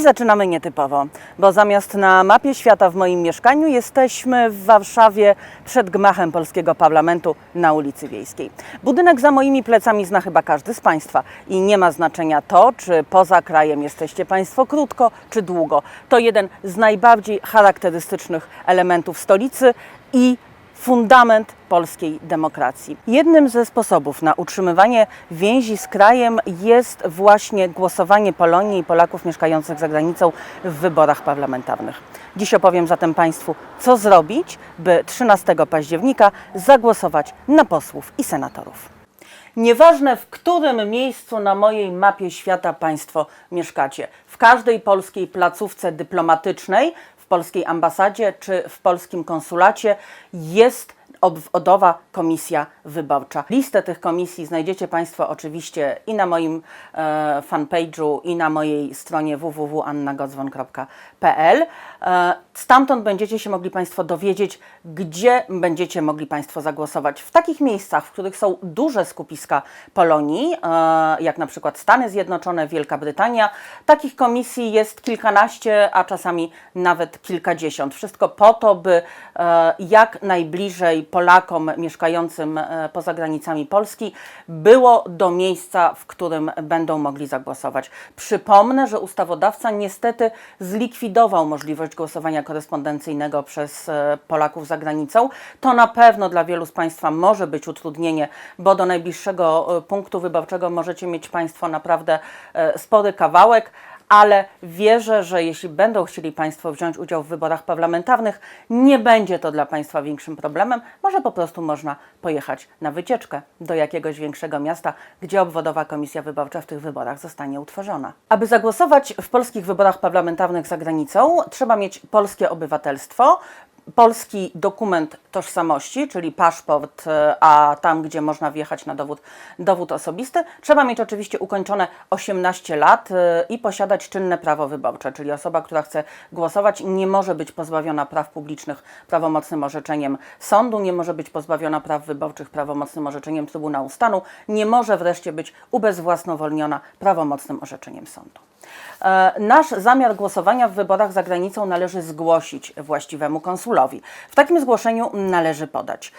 Dziś zaczynamy nietypowo, bo zamiast na mapie świata w moim mieszkaniu jesteśmy w Warszawie przed gmachem polskiego parlamentu na ulicy Wiejskiej. Budynek za moimi plecami zna chyba każdy z Państwa i nie ma znaczenia to, czy poza krajem jesteście Państwo krótko czy długo. To jeden z najbardziej charakterystycznych elementów stolicy i fundament polskiej demokracji. Jednym ze sposobów na utrzymywanie więzi z krajem jest właśnie głosowanie Polonii i Polaków mieszkających za granicą w wyborach parlamentarnych. Dziś opowiem zatem Państwu, co zrobić, by 13 października zagłosować na posłów i senatorów. Nieważne w którym miejscu na mojej mapie świata Państwo mieszkacie, w każdej polskiej placówce dyplomatycznej, polskiej ambasadzie czy w polskim konsulacie jest obwodowa komisja wyborcza. Listę tych komisji znajdziecie Państwo oczywiście i na moim e, fanpage'u, i na mojej stronie www.annagodzwon.pl. E, stamtąd będziecie się mogli Państwo dowiedzieć, gdzie będziecie mogli Państwo zagłosować. W takich miejscach, w których są duże skupiska Polonii, e, jak na przykład Stany Zjednoczone, Wielka Brytania, takich komisji jest kilkanaście, a czasami nawet kilkadziesiąt. Wszystko po to, by e, jak najbliżej Polakom mieszkającym e, poza granicami Polski było do miejsca, w którym będą mogli zagłosować. Przypomnę, że ustawodawca niestety zlikwidował możliwość głosowania korespondencyjnego przez e, Polaków za granicą. To na pewno dla wielu z Państwa może być utrudnienie, bo do najbliższego e, punktu wyborczego możecie mieć Państwo naprawdę spory kawałek ale wierzę, że jeśli będą chcieli Państwo wziąć udział w wyborach parlamentarnych, nie będzie to dla Państwa większym problemem. Może po prostu można pojechać na wycieczkę do jakiegoś większego miasta, gdzie obwodowa komisja wyborcza w tych wyborach zostanie utworzona. Aby zagłosować w polskich wyborach parlamentarnych za granicą, trzeba mieć polskie obywatelstwo, polski dokument tożsamości, czyli paszport, e, a tam, gdzie można wjechać na dowód, dowód osobisty, trzeba mieć oczywiście ukończone 18 lat e, i posiadać czynne prawo wyborcze, czyli osoba, która chce głosować, nie może być pozbawiona praw publicznych prawomocnym orzeczeniem sądu, nie może być pozbawiona praw wyborczych prawomocnym orzeczeniem Trybunału Stanu, nie może wreszcie być ubezwłasnowolniona prawomocnym orzeczeniem sądu. E, Nasz zamiar głosowania w wyborach za granicą należy zgłosić właściwemu konsulowi. W takim zgłoszeniu należy podać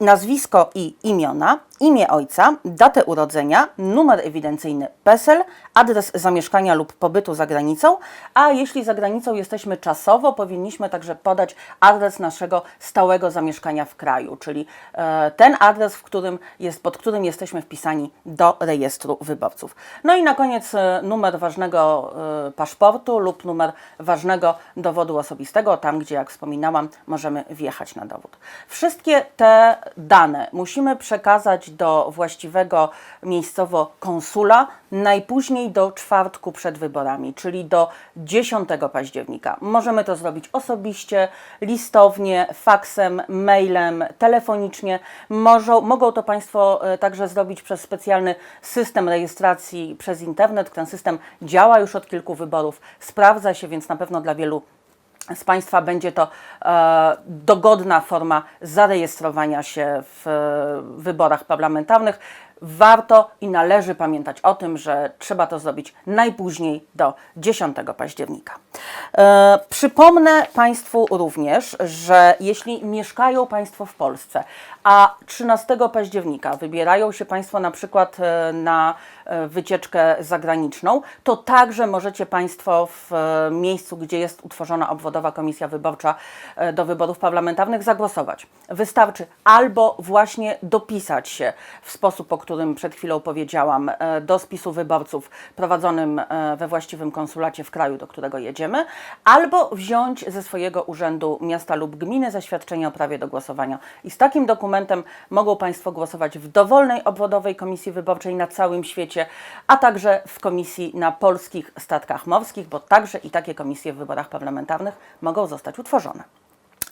nazwisko i imiona, imię ojca, datę urodzenia, numer ewidencyjny PESEL, adres zamieszkania lub pobytu za granicą, a jeśli za granicą jesteśmy czasowo, powinniśmy także podać adres naszego stałego zamieszkania w kraju, czyli e, ten adres, w którym jest, pod którym jesteśmy wpisani do rejestru wyborców. No i na koniec e, numer ważnego e, paszportu lub numer ważnego dowodu osobistego, tam gdzie, jak wspominałam, możemy wjechać na dowód. Wszystkie te dane musimy przekazać do właściwego miejscowo konsula najpóźniej do czwartku przed wyborami, czyli do 10 października. Możemy to zrobić osobiście, listownie, faksem, mailem, telefonicznie. Może, mogą to Państwo e, także zrobić przez specjalny system rejestracji przez internet. Ten system działa już od kilku wyborów, sprawdza się, więc na pewno dla wielu z Państwa będzie to e, dogodna forma zarejestrowania się w e, wyborach parlamentarnych. Warto i należy pamiętać o tym, że trzeba to zrobić najpóźniej do 10 października. E, przypomnę Państwu również, że jeśli mieszkają Państwo w Polsce, a 13 października wybierają się Państwo na przykład e, na e, wycieczkę zagraniczną, to także możecie Państwo w miejscu, gdzie jest utworzona obwodowa komisja wyborcza do wyborów parlamentarnych, zagłosować. Wystarczy albo właśnie dopisać się w sposób, o którym przed chwilą powiedziałam, e, do spisu wyborców prowadzonym e, we właściwym konsulacie w kraju, do którego jedziemy, albo wziąć ze swojego urzędu miasta lub gminy zaświadczenie o prawie do głosowania. I z takim dokumentem mogą Państwo głosować w dowolnej obwodowej komisji wyborczej na całym świecie, a także w komisji na polskich statkach morskich, bo także i takie komisje w wyborach parlamentarnych mogą zostać utworzone.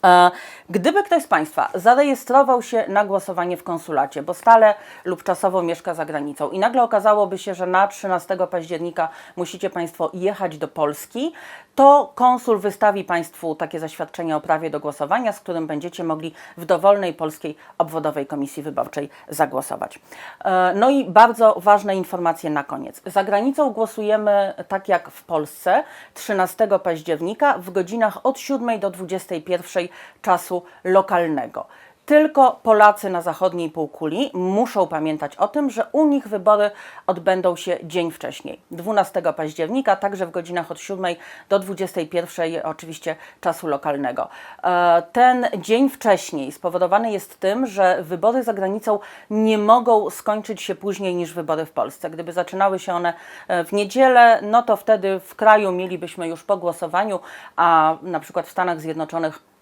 E, Gdyby ktoś z Państwa zarejestrował się na głosowanie w konsulacie, bo stale lub czasowo mieszka za granicą i nagle okazałoby się, że na 13 października musicie Państwo jechać do Polski, to konsul wystawi Państwu takie zaświadczenie o prawie do głosowania, z którym będziecie mogli w dowolnej Polskiej Obwodowej Komisji Wyborczej zagłosować. E, No i bardzo ważne informacje na koniec. Za granicą głosujemy tak jak w Polsce 13 października w godzinach od 7 do 21 czasu lokalnego. Tylko Polacy na zachodniej półkuli muszą pamiętać o tym, że u nich wybory odbędą się dzień wcześniej, 12 października, także w godzinach od 7 do 21 oczywiście czasu lokalnego. E, Ten dzień wcześniej spowodowany jest tym, że wybory za granicą nie mogą skończyć się później niż wybory w Polsce. Gdyby zaczynały się one e, w niedzielę, no to wtedy w kraju mielibyśmy już po głosowaniu, a na przykład w Stanach Zjednoczonych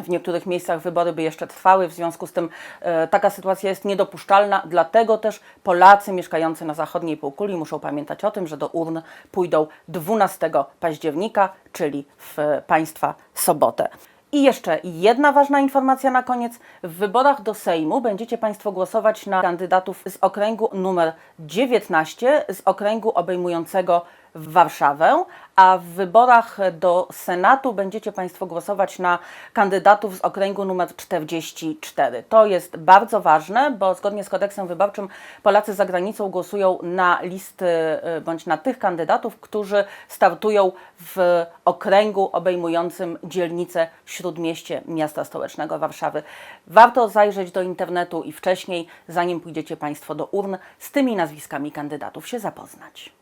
w niektórych miejscach wybory by jeszcze trwały, w związku z tym e, taka sytuacja jest niedopuszczalna, dlatego też Polacy mieszkający na zachodniej półkuli muszą pamiętać o tym, że do urn pójdą 12 października, czyli w e, Państwa sobotę. I jeszcze jedna ważna informacja na koniec. W wyborach do Sejmu będziecie Państwo głosować na kandydatów z okręgu numer 19, z okręgu obejmującego Warszawę, a w wyborach do Senatu będziecie Państwo głosować na kandydatów z okręgu numer 44. To jest bardzo ważne, bo zgodnie z kodeksem wyborczym Polacy za granicą głosują na listy y, bądź na tych kandydatów, którzy startują w okręgu obejmującym dzielnicę Śródmieście miasta stołecznego Warszawy. Warto zajrzeć do internetu i wcześniej, zanim pójdziecie Państwo do urn, z tymi nazwiskami kandydatów się zapoznać.